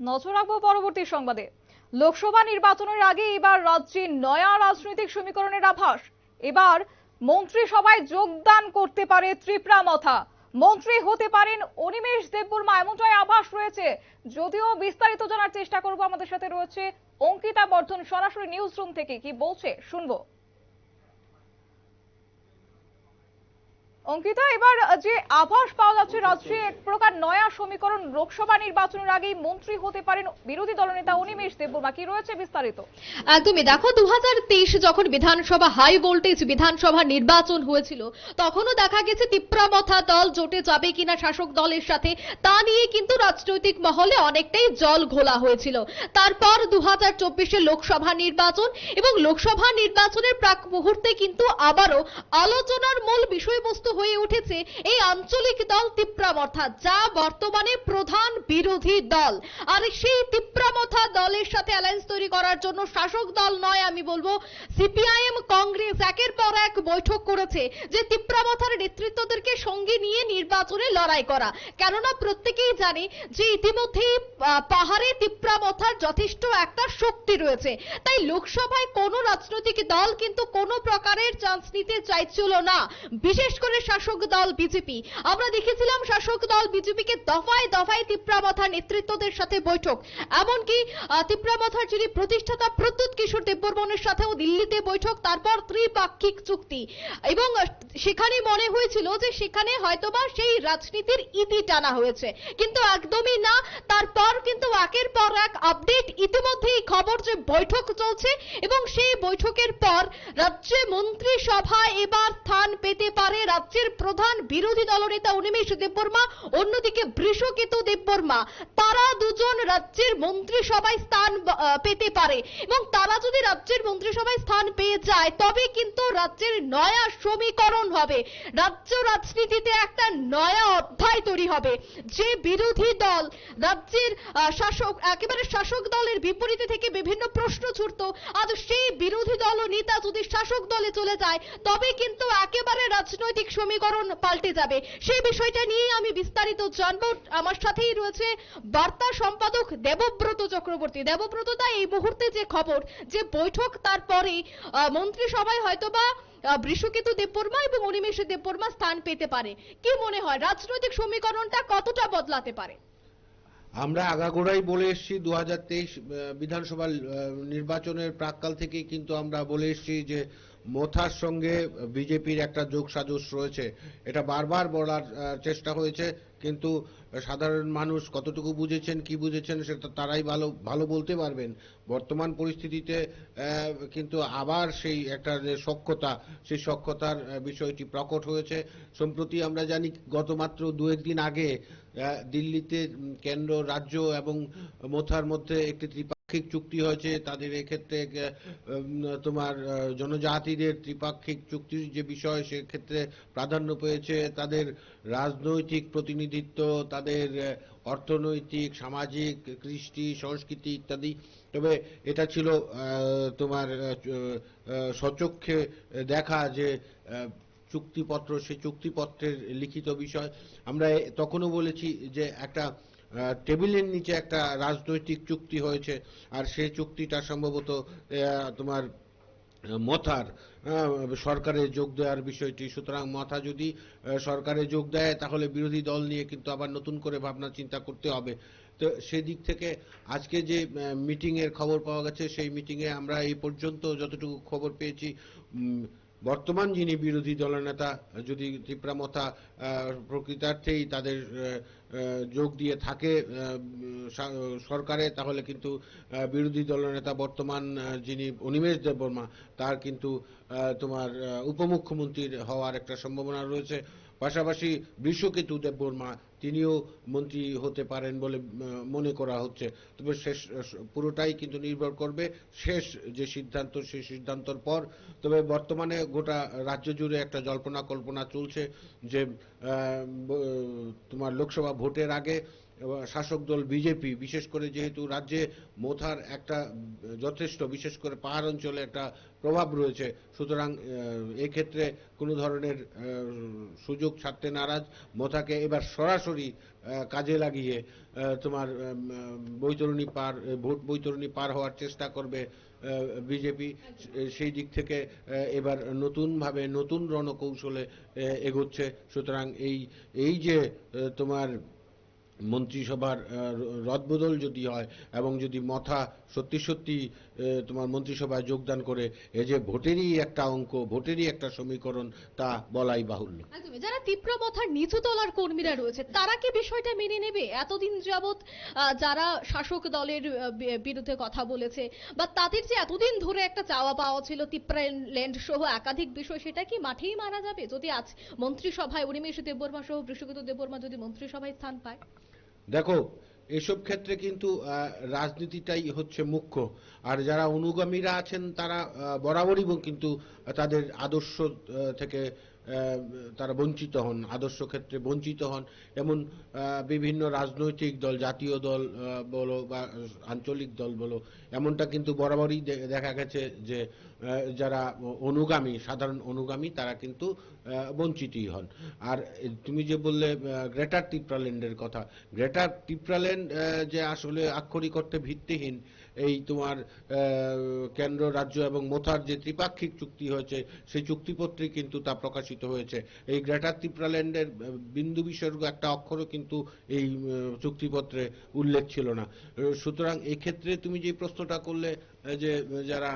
নজর রাখব পরবর্তী সংবাদে। লোকসভা নির্বাচনের আগে এবার রাজ্যে নয়া রাজনৈতিক সমীকরণের আভাস। এবার মন্ত্রিসভায় যোগদান করতে পারে ত্রিপুরা মথা। মন্ত্রী হতে পারেন অনিমেষ দেববর্মা, এমনটাই আভাস রয়েছে। যদিও বিস্তারিত জানার চেষ্টা করব। আমাদের সাথে রয়েছে অঙ্কিতা বর্ধন, সরাসরি নিউজ রুম থেকে। কি বলছে? শুনব। অঙ্কিতা, এবার যে আভাস পাওয়া যাচ্ছে রাজ্যে, এক প্রকার নয়া সমীকরণ লোকসভা নির্বাচনের আগেই মন্ত্রী হতে পারেন বিরোধী দলনেতা অনিমেষ দেববর্মা। কি রয়েছে বিস্তারিত? একদমই। দেখো দু যখন বিধানসভা, হাই ভোল্টেজ বিধানসভা নির্বাচন হয়েছিল, তখনও দেখা গেছে তিপ্রামথা দল জোটে যাবে কিনা শাসক দলের সাথে, তা নিয়ে কিন্তু রাজনৈতিক মহলে অনেকটাই জল ঘোলা হয়েছিল। তারপর দু হাজার লোকসভা নির্বাচন এবং লোকসভা নির্বাচনের প্রাক মুহূর্তে কিন্তু আবারও আলোচনার মূল বিষয়বস্তু হয়ে উঠেছে এই আঞ্চলিক দল তিপ্রামথা, যা বর্তমানে প্রধান বিরোধী দল। আর সেই তিপ্রামথা দলের সাথে অ্যালায়েন্স তৈরি করার জন্য শাসক দল নয়, আমি বলব সিপিআইএম কংগ্রেস একের পর এক বৈঠক করেছে, যে তিপ্রামথার নেতৃত্বদেরকে সঙ্গে নিয়ে নির্বাচনে লড়াই করা। কেননা প্রত্যেকেই জানে যে ইতিমধ্যেই পাহাড়ে তিপ্রামথার যথেষ্ট একটা শক্তি রয়েছে। তাই লোকসভায় কোনো রাজনৈতিক দল কিন্তু কোনো প্রকারের চান্স নিতে চাইছিল না। বিশেষ করে শাসক দল বিজেপি। আমরা দেখেছিলাম শাসক দল বিজেপিকে দফায় দফায় তিপ্রামথার নেতৃত্বদের সাথে বৈঠক। এমনকি তিপ্রামথার যিনি প্রতিষ্ঠাতা প্রদ্যুৎ কিশোর দেববর্মনের সাথেও দিল্লিতে বৈঠক, তারপর ত্রিপাক্ষিক চুক্তি। এবং সেখানে মনে হয়েছিল যে সেখানে হয়তোবা সেই রাজনীতির ইতি টানা হয়েছে। কিন্তু একদমই না। তারপর কিন্তু একের পর এক আপডেট ইতিমধ্যেই খবর যে বৈঠক চলছে এবং সেই বৈঠকের পর রাজ্যে মন্ত্রিসভা এবার স্থান পেতে পারে রাজ্যের প্রধান বিরোধী দলনেতা অনিমেষ দেববর্মা, অন্যদিকে বৃষকেতু দেববর্মা, তারা দুজন রাজ্যের মন্ত্রিসভায় স্থান পেতে পারে। এবং তারা যদি রাজ্যের মন্ত্রিসভায় স্থান পেয়ে যায়, তবে কিন্তু রাজ্যের নয়া সমীকরণ হবে। রাজ্য রাজনীতিতে একটা নয়া অধ্যায় তৈরি হবে। যে বিরোধী দল রাজ্যের শাসক, একেবারে শাসক দলের বিপরীতে থেকে বিভিন্ন প্রশ্ন ছুটতো আজ সেই বিরোধী দল নেতা যদি শাসক দলে চলে যায়, তবে কিন্তু একেবারে রাজনৈতিক সমীকরণ পাল্টে যাবে। সেই বিষয়টা নিয়ে আমি বিস্তারিত জানব। আমার সাথেই রয়েছে বার্তা সম্পাদক দেবব্রত চক্রবর্তী। দেবব্রত দা, এই মুহূর্তে যে খবর, যে বৈঠক তারপরে মন্ত্রিসভায় হয়তোবা বৃষকেতু দেববর্মা এবং অনিমেষ দেববর্মা স্থান পেতে পারে। কি মনে হয়, রাজনৈতিক সমীকরণটা কতটা বদলাতে পারে? আমরা আগাগোড়াই বলে এসেছি দু হাজার তেইশ বিধানসভা নির্বাচনের প্রাককাল থেকে কিন্তু আমরা বলে এসেছি যে মোথার সঙ্গে বিজেপির একটা যোগ সাজস রয়েছে। এটা বারবার বলার চেষ্টা হয়েছে, কিন্তু সাধারণ মানুষ কতটুকু বুঝেছেন, কি বুঝেছেন, সেটা তারাই ভালো ভালো বলতে পারবেন। বর্তমান পরিস্থিতিতে কিন্তু আবার সেই একটা যে সক্ষতা সেই সক্ষতার বিষয়টি প্রকট হয়েছে। সম্প্রতি আমরা জানি, গত মাত্র দু একদিন আগে দিল্লিতে কেন্দ্র, রাজ্য এবং মোথার মধ্যে একটি ত্রিপাক্ষিক চুক্তি হয়েছে, তাদের এক্ষেত্রে তোমার জনজাতিদের ত্রিপাক্ষিক চুক্তির যে বিষয়, সেক্ষেত্রে প্রাধান্য পেয়েছে তাদের রাজনৈতিক প্রতিনিধিত্ব, তাদের অর্থনৈতিক, সামাজিক, কৃষ্টি, সংস্কৃতি ইত্যাদি। তবে এটা ছিল তোমার সচক্ষে দেখা যে চুক্তিপত্র সেই চুক্তিপত্রের লিখিত বিষয়। আমরা তখনও বলেছি যে একটা টেবিলের নিচে একটা রাজনৈতিক চুক্তি হয়েছে, আর সেই চুক্তিটা সম্ভবত তোমার মথার সরকারে যোগ দেওয়ার বিষয়টি। সুতরাং মথা যদি সরকারে যোগ দেয়, তাহলে বিরোধী দল নিয়ে কিন্তু আবার নতুন করে ভাবনা চিন্তা করতে হবে। তো সেই দিক থেকে আজকে যে মিটিং এর খবর পাওয়া গেছে, সেই মিটিং এ আমরা এই পর্যন্ত যতটুকু খবর পেয়েছি বর্তমান যিনি বিরোধী দলনেতা যদি ত্রিপুরামথা প্রকৃতার্থেই তাদের যোগ দিয়ে থাকে সরকারে, তাহলে কিন্তু বিরোধী দলনেতা বর্তমান যিনি অনিমেষ দেববর্মা, তার কিন্তু তোমার উপমুখ্যমন্ত্রীর হওয়ার একটা সম্ভাবনা রয়েছে। পাশাপাশি বিশ্বকেতু দেববর্মা তিনিও মন্ত্রী হতে পারেন বলে মনে করা হচ্ছে। তবে শেষ পুরোটাই কিন্তু নির্ভর করবে শেষ যে সিদ্ধান্ত, সেই সিদ্ধান্তর পর। তবে বর্তমানে গোটা রাজ্য জুড়ে একটা জল্পনা কল্পনা চলছে যে তোমার লোকসভা ভোটের আগে শাসক দল বিজেপি বিশেষ করে যেহেতু রাজ্যে মোথার একটা যথেষ্ট বিশেষ করে পাহাড় অঞ্চলে একটা প্রভাব রয়েছে সুতরাং এক্ষেত্রে কোনো ধরনের সুযোগ ছাড়তে নারাজ মোথাকে এবার সরাসরি কাজে লাগিয়ে তোমার বৈতরণী পার ভোট বৈতরণী পার হওয়ার চেষ্টা করবে বিজেপি। সেই দিক থেকে এবার নতুনভাবে নতুন রণকৌশলে এগোচ্ছে সুতরাং এই এই যে তোমার মন্ত্রিসভার রদবদল যদি হয় এবং যদি মথা সত্যি সত্যি তোমার মন্ত্রিসভায় যোগদান করে, এই যে ভোটেরই একটা অঙ্ক, ভোটেরই একটা সমীকরণ, তা বলাই বাহুল্য। যারা তীব্রমথার নিচু তলার কর্মীরা রয়েছে, তারা কি বিষয়টা মেনে নেবে? এতদিন যাবৎ যারা শাসক দলের বিরুদ্ধে কথা বলেছে বা তাদের যে এতদিন ধরে একটা চাওয়া পাওয়া ছিল তিপ্রা ল্যান্ড সহ একাধিক বিষয়, সেটা কি মাঠেই মারা যাবে? যদি আজ মন্ত্রিসভায় উনিমেষ দেববর্মা সহ বৃষকেতু দেববর্মা যদি মন্ত্রিসভায় স্থান পায়? দেখো, এসব ক্ষেত্রে কিন্তু রাজনীতিটাই হচ্ছে মুখ্য। আর যারা অনুগামীরা আছেন, তারা বরাবরই কিন্তু তাদের আদর্শ থেকে তারা বঞ্চিত হন, আদর্শ ক্ষেত্রে বঞ্চিত হন। এমন বিভিন্ন রাজনৈতিক দল, জাতীয় দল বলো বা আঞ্চলিক দল বলো, এমনটা কিন্তু বরাবরই দেখা গেছে যে যারা অনুগামী, সাধারণ অনুগামী, তারা কিন্তু বঞ্চিতই হন। আর তুমি যে বললে গ্রেটার টিপ্রাল্যান্ডের কথা, গ্রেটার টিপ্রাল্যান্ড যে আসলে আক্ষরিক অর্থে ভিত্তিহীন এই তোমার কেন্দ্র রাজ্য এবং মোথার যে ত্রিপাক্ষিক চুক্তি হয়েছে সেই চুক্তিপত্রে কিন্তু তা প্রকাশিত হয়েছে। এই গ্রেটার টিপ্রাল্যান্ডের আহ, বিন্দু বিসর্গ একটা অক্ষরও কিন্তু এই চুক্তিপত্রে উল্লেখ ছিল না। সুতরাং এক্ষেত্রে তুমি যে প্রশ্নটা করলে যে যারা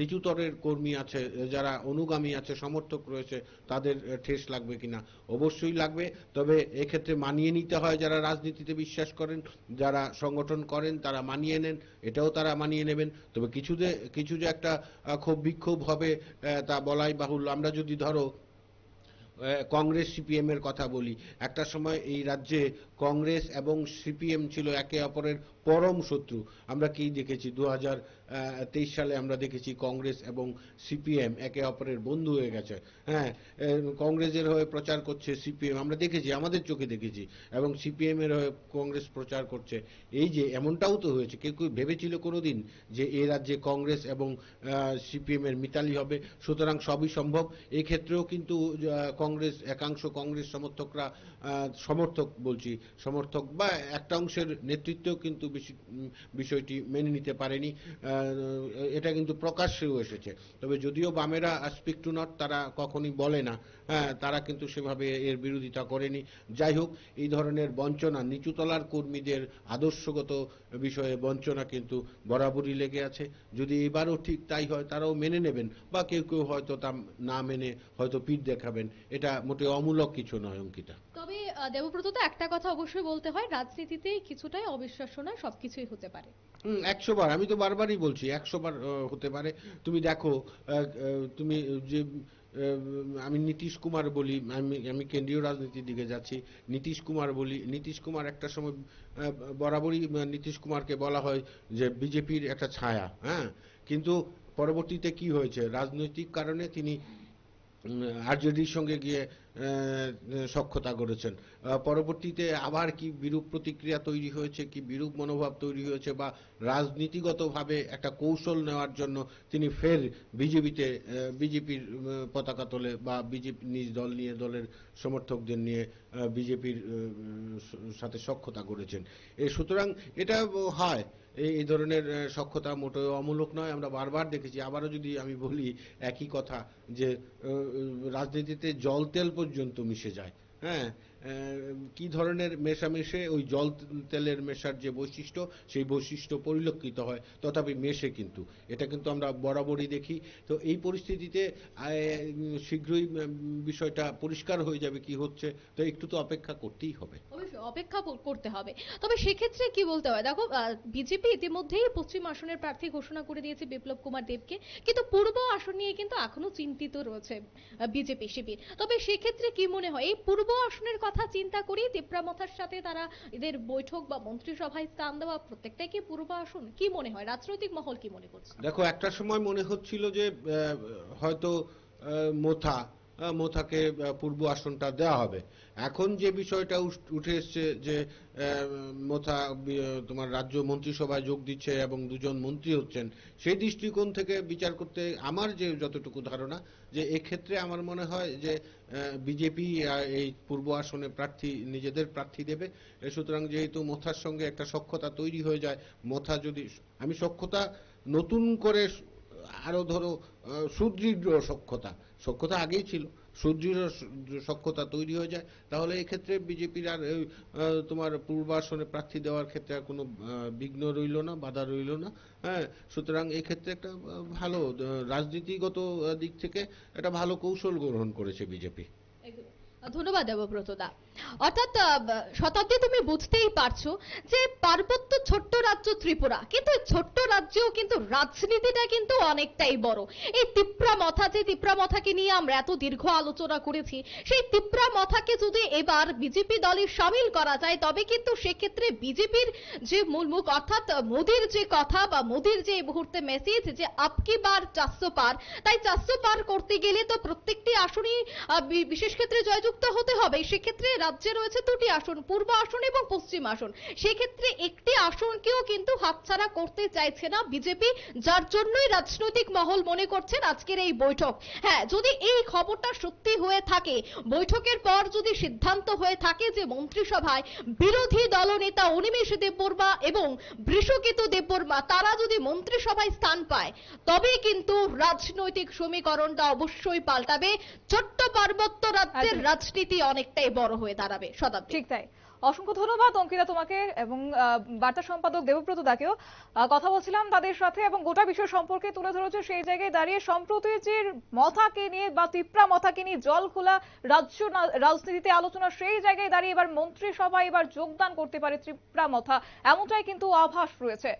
নিচুতরের কর্মী আছে, যারা অনুগামী আছে, সমর্থক রয়েছে, তাদের ঠেস লাগবে কিনা? অবশ্যই লাগবে, তবে এক্ষেত্রে মানিয়ে নিতে হয় যারা রাজনীতিতে বিশ্বাস করেন, যারা সংগঠন করেন, তারা মানিয়ে নেন, এটাও তারা মানিয়ে নেবেন। তবে কিছু যে কিছু যে একটা ক্ষোভ বিক্ষোভ হবে তা বলাই বাহুল্য। আমরা যদি ধরো কংগ্রেস সিপিএম এর কথা বলি, একটা সময় এই রাজ্যে কংগ্রেস এবং সিপিএম ছিল একে অপরের পরম শত্রু। আমরা কি দেখেছি? দু তেইশ সালে আমরা দেখেছি কংগ্রেস এবং সিপিএম একে অপরের বন্ধু হয়ে গেছে। হ্যাঁ কংগ্রেসের হয়ে প্রচার করছে সিপিএম। আমরা দেখেছি, আমাদের চোখে দেখেছি এবং সিপিএম এর হয়ে কংগ্রেস প্রচার করছে। এই যে এমনটাও তো হয়েছে, কেউ কেউ ভেবেছিল কোনোদিন যে এ রাজ্যে কংগ্রেস এবং সিপিএম এর মিতালি হবে। সুতরাং সবই সম্ভব। এই ক্ষেত্রেও কিন্তু কংগ্রেস, একাংশ কংগ্রেস সমর্থকরা সমর্থক বলছি, সমর্থক বা একটা অংশের নেতৃত্বেও কিন্তু বিষয়টি মেনে নিতে পারেনি এটা কিন্তু প্রকাশ্যেও এসেছে। তবে যদিও বামেরা স্পিক টু নট তারা কখনই বলে না। হ্যাঁ তারা কিন্তু সেভাবে এর বিরোধিতা করেনি। যাই হোক, এই ধরনের বঞ্চনা, নিচুতলার কর্মীদের আদর্শগত বিষয়ে বঞ্চনা কিন্তু বরাবরই লেগে আছে। যদি এবারও ঠিক তাই হয়, তারাও মেনে নেবেন, বা কেউ কেউ হয়তো তা না মেনে হয়তো পিঠ দেখাবেন। এটা মোটে অমূলক কিছু নয়, অঙ্কিতা। তবে দেবব্রত একটা কথা অবশ্যই বলতে হয় রাজনীতিতে কিছুটাই অবিশ্বাস্য সবকিছুই হতে পারে। একশো বার আমি তো বারবারই বলছি একশো বার হতে পারে। তুমি দেখো তুমি যে আমি নীতিশ কুমার বলি, আমি আমি কেন্দ্রীয় রাজনীতির দিকে যাচ্ছি। নীতিশ কুমার বলি, নীতিশ কুমার একটা সময় বরাবরই নীতিশ কুমারকে বলা হয় যে বিজেপির একটা ছায়া হ্যাঁ? কিন্তু পরবর্তীতে কি হয়েছে? রাজনৈতিক কারণে তিনি আরজেডির সঙ্গে গিয়ে সখ্যতা করেছেন। পরবর্তীতে আবার কি বিরূপ প্রতিক্রিয়া তৈরি হয়েছে, কি বিরূপ মনোভাব তৈরি হয়েছে বা রাজনীতিগতভাবে একটা কৌশল নেওয়ার জন্য তিনি ফের বিজেপিতে বিজেপির পতাকা তোলে বা বিজেপি নিজ দল নিয়ে, দলের সমর্থকদের নিয়ে বিজেপির সাথে সখ্যতা করেছেন। এ, সুতরাং এটা হয়। এই ধরনের সক্ষতা মোটেও অমূলক নয়। আমরা বারবার দেখেছি, আবারও যদি আমি বলি একই কথা যে রাজনীতিতে জল তেল পর্যন্ত মিশে যায়। হ্যাঁ? কি ধরনের মেশামেশে ওই জল তেলের মেশার যে বৈশিষ্ট্য, সেই বৈশিষ্ট্য পরিলক্ষিত হয়, তথাপি মেশে কিন্তু। এটা কিন্তু আমরা বরাবরই দেখি। তো এই পরিস্থিতিতে শীঘ্রই বিষয়টা পরিষ্কার হয়ে যাবে কি হচ্ছে, তো একটু তো অপেক্ষা করতেই হবে। অপেক্ষা করতে হবে। তবে সেক্ষেত্রে কি বলতে হয়? দেখো বিজেপি ইতিমধ্যেই পশ্চিম আসনের প্রার্থী ঘোষণা করে দিয়েছে বিপ্লব কুমার দেবকে, কিন্তু পূর্ব আসন নিয়ে কিন্তু এখনও চিন্তিত রয়েছে বিজেপি শিবির। তবে সেক্ষেত্রে কি মনে হয়? এই পূর্ব আসনের কথা চিন্তা করেই তিপ্রামথার সাথে তারা এদের বৈঠক বা মন্ত্রিসভায় স্থান দেওয়া প্রত্যেকটাই কি পূর্বাসন? কি মনে হয়? রাজনৈতিক মহল কি মনে করছে? দেখো, একটা সময় মনে হচ্ছিল যে হয়তো মোথা মোথাকে পূর্ব আসনটা দেওয়া হবে। এখন যে বিষয়টা উঠে এসছে যে মোথা তোমার রাজ্য মন্ত্রিসভায় যোগ দিচ্ছে এবং দুজন মন্ত্রী হচ্ছেন, সেই দৃষ্টিকোণ থেকে বিচার করতে আমার যে যতটুকু ধারণা, যে এক্ষেত্রে আমার মনে হয় যে বিজেপি এই পূর্ব আসনে প্রার্থী, নিজেদের প্রার্থী দেবে। সুতরাং যেহেতু মোথার সঙ্গে একটা সক্ষতা তৈরি হয়ে যায়, মোথা যদি, আমি সক্ষতা নতুন করে আরও ধরো সুদৃঢ় সক্ষতা সক্ষতা আগেই ছিল। সুদৃঢ় সক্ষতা তৈরি হয়ে যায়। তাহলে এক্ষেত্রে বিজেপির আর তোমার পূর্বাসনে প্রার্থী দেওয়ার ক্ষেত্রে আর কোনো বিঘ্ন রইল না, বাধা রইল না। হ্যাঁ সুতরাং এক্ষেত্রে একটা ভালো রাজনীতিগত দিক থেকে একটা ভালো কৌশল গ্রহণ করেছে বিজেপি। ধন্যবাদ দেবব্রত দা অর্থাৎ শতাব্দী তুমি বুঝতেই পারছ যে পার্বত্য ছোট্ট রাজ্য ত্রিপুরা, কিন্তু ছোট্ট রাজ্যেও কিন্তু রাজনীতিটা কিন্তু অনেকটাই বড়। এই তিপ্রা মথা যে তিপ্রা মথাকে নিয়ে আমরা এত দীর্ঘ আলোচনা করেছি, সেই তিপ্রা মথাকে যদি এবার বিজেপি দলে সামিল করা যায়, তবে কিন্তু সেক্ষেত্রে বিজেপির যে মূল মুখ, অর্থাৎ মোদির যে কথা বা মোদির যে এই মুহূর্তে মেসেজ যে আপকি বার চারশো পার, তাই চারশো পার করতে গেলে তো প্রত্যেকটি আসনই বিশেষ ক্ষেত্রে জয়যুক্ত হতে হবে। সেক্ষেত্রে রাজ্যে রয়েছে দুটি আসন, পূর্ব আসন এবং পশ্চিম আসন। সেক্ষেত্রে একটি আসনকেও কিন্তু হাতছাড়া করতে চাইছে না বিজেপি, যার জন্যই রাজনৈতিক মহল মনে করছেন আজকের এই বৈঠক। হ্যাঁ যদি এই খবরটা সত্যি হয়ে থাকে, বৈঠকের পর যদি সিদ্ধান্ত হয়ে থাকে যে মন্ত্রিসভায় বিরোধী দলনেতা অনিমেষ দেববর্মা এবং বৃষকেতু দেববর্মা, তারা যদি মন্ত্রিসভায় স্থান পায় তবে কিন্তু রাজনৈতিক সমীকরণটা অবশ্যই পাল্টাবে। ছোট্ট পার্বত্য রাজ্যের একদম। রাজনীতি অনেকটাই বড় হয়ে দাঁড়াবে শতাব্দী ঠিক তাই। অসংখ্য ধন্যবাদ, অঙ্কিতা, তোমাকে এবং বার্তা সম্পাদক দেবব্রত দাকেও। কথা বলছিলাম তাদের সাথে এবং গোটা বিষয় সম্পর্কে তুলে ধরেছে সেই জায়গায় দাঁড়িয়ে। সম্প্রতি যে মথাকে নিয়ে বা তিপ্রা মথাকে নিয়ে জল খোলা রাজ্য রাজনীতিতে আলোচনা, সেই জায়গায় দাঁড়িয়ে এবার মন্ত্রিসভায় এবার যোগদান করতে পারে ত্রিপুরা মথা। এমনটাই কিন্তু আভাস রয়েছে।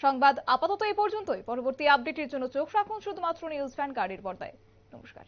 সংবাদ আপাতত এই পর্যন্তই। পরবর্তী আপডেটের জন্য চোখ রাখুন শুধুমাত্র নিউজ ভ্যান গাড়ির পর্দায়। নমস্কার।